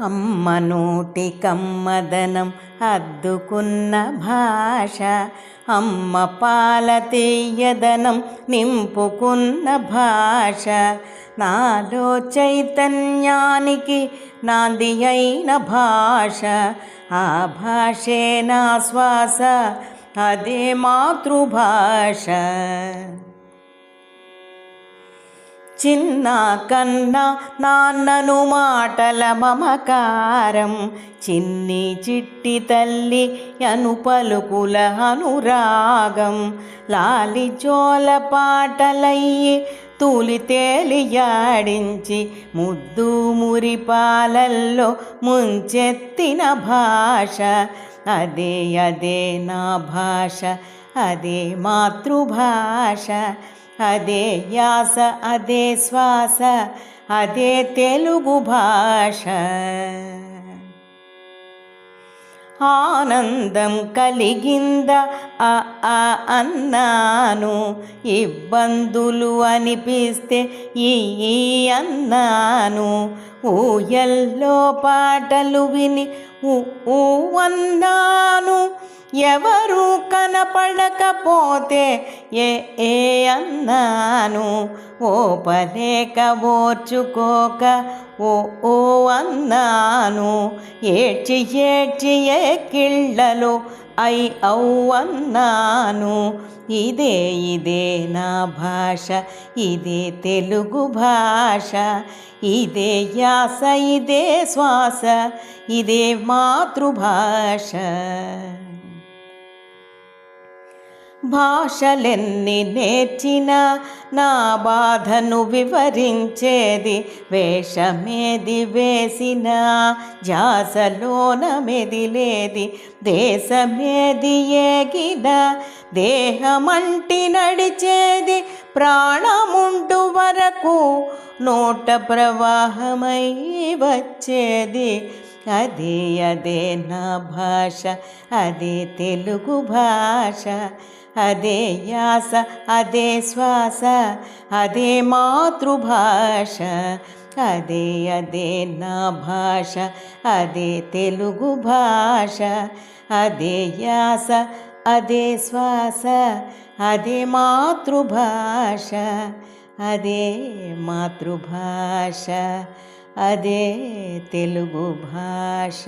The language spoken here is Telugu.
అమ్మ నోటి కమ్మదనం అద్దుకున్న భాష అమ్మ పాల తీయదనం నింపుకున్న భాష. నాలో చైతన్యానికి నాంది అయిన భాష. ఆ భాషే నా శ్వాస అదే మాతృభాష. చిన్న కన్న నాన్నను మాటల మమకారం. చిన్ని చిట్టి తల్లి అను పలుకుల అనురాగం. లాలి జోల పాటలయ్యి తూలి తేలియాడించి ముద్దు మురి పాలల్లో ముంచెత్తిన భాష. అదే అదే నా భాష అదే మాతృభాష. అదే యాస అదే శ్వాస అదే తెలుగు భాష. ఆనందం కలిగింద ఆ ఆ అన్నాను. ఇబ్బందులు అనిపిస్తే ఈ అన్నాను. ఊయల్లో పాటలు విని ఊ అన్నాను. ఎవరు పడకపోతే ఏ ఏ అన్నాను? ఓ పలేక ఓర్చుకోక ఓ ఓ అన్నాను. ఏడ్చి ఏడ్చి ఏ కిళ్ళలు ఐ ఔ అన్నాను. ఇదే ఇదే నా భాష ఇదే తెలుగు భాష ఇదే యాస ఇదే శ్వాస ఇదే మాతృభాష. భాషలెన్ని నేర్చినా నా బాధను వివరించేది వేషమేది వేసిన జాసలోన మెదిలేది దేశమేది ఏగిన దేహమంటి నడిచేది ప్రాణముండు వరకు నోట ప్రవాహమై వచ్చేది. అదే అదే నా భాష అదే తెలుగు భాష అదే యాస అదే శ్వాస అదే మాతృభాష అదే అదే నా భాష అదే తెలుగు భాష అదే యాస అదే శ్వాస అదే మాతృభాష అదే మాతృభాష అదే తెలుగు భాష.